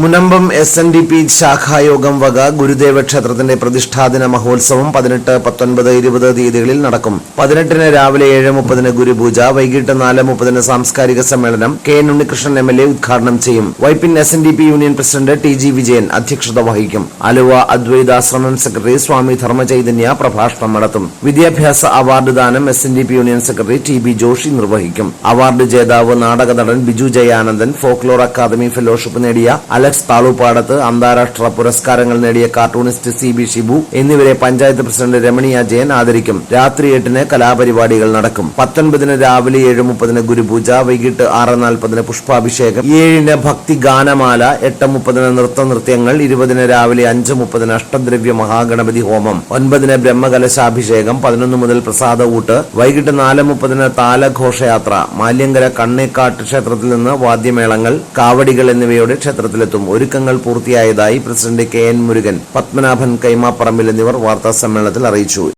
Munambam S N D P ശാഖായോഗം വക ഗുരുദേവ ക്ഷേത്രത്തിന്റെ പ്രതിഷ്ഠാദിന മഹോത്സവം പതിനെട്ട് പത്തൊൻപത് ഇരുപത് തീയതികളിൽ നടക്കും. പതിനെട്ടിന് രാവിലെ ഏഴ് മുപ്പതിന് ഗുരുപൂജ വൈകിട്ട് നാല് മുപ്പതിന് സാംസ്കാരിക സമ്മേളനം K N Unnikrishnan M L A ഉദ്ഘാടനം ചെയ്യും. Vypin S N D P union president T G Vijayan അധ്യക്ഷത വഹിക്കും. ആലുവ അദ്വൈതാശ്രമം സെക്രട്ടറി സ്വാമി ധർമ്മചൈതന്യ പ്രഭാഷണം നടത്തും. വിദ്യാഭ്യാസ അവാർഡ് ദാനം S N D P union secretary T B Joshi നിർവഹിക്കും. അവാർഡ് ജേതാവ് നാടക നടൻ Biju Jayanandan folklore academy fellowship നേടിയ അലക്സ് താളുപാടത്ത് അന്താരാഷ്ട്ര പുരസ്കാരങ്ങൾ നേടിയ കാർട്ടൂണിസ്റ്റ് സി ബി ഷിബു എന്നിവരെ പഞ്ചായത്ത് പ്രസിഡന്റ് രമണിയ ജയൻ ആദരിക്കും. രാത്രി എട്ടിന് കലാപരിപാടികൾ നടക്കും. പത്തൊൻപതിന് രാവിലെ ഏഴ് മുപ്പതിന് ഗുരുപൂജ വൈകിട്ട് ആറ് നാൽപ്പതിന് പുഷ്പാഭിഷേകം ഏഴിന് ഭക്തി ഗാനമാല എട്ട് മുപ്പതിന് നൃത്ത നൃത്യങ്ങൾ ഇരുപതിന് രാവിലെ അഞ്ച് മുപ്പതിന് അഷ്ടദ്രവ്യ മഹാഗണപതി ഹോമം ഒൻപതിന് ബ്രഹ്മകലശാഭിഷേകം പതിനൊന്ന് മുതൽ പ്രസാദ ഊട്ട് വൈകിട്ട് നാല് മുപ്പതിന് താലഘോഷയാത്ര മാല്യങ്കര കണ്ണേക്കാട്ട് ക്ഷേത്രത്തിൽ നിന്ന് വാദ്യമേളങ്ങൾ കാവടികൾ എന്നിവയോടെ ക്ഷേത്രത്തിലെത്തും. ഒരുക്കങ്ങൾ പൂർത്തിയായതായി president K N Murugan Padmanabhan Kaimapparambil എന്നിവർ വാർത്താ സമ്മേളനത്തിൽ അറിയിച്ചു.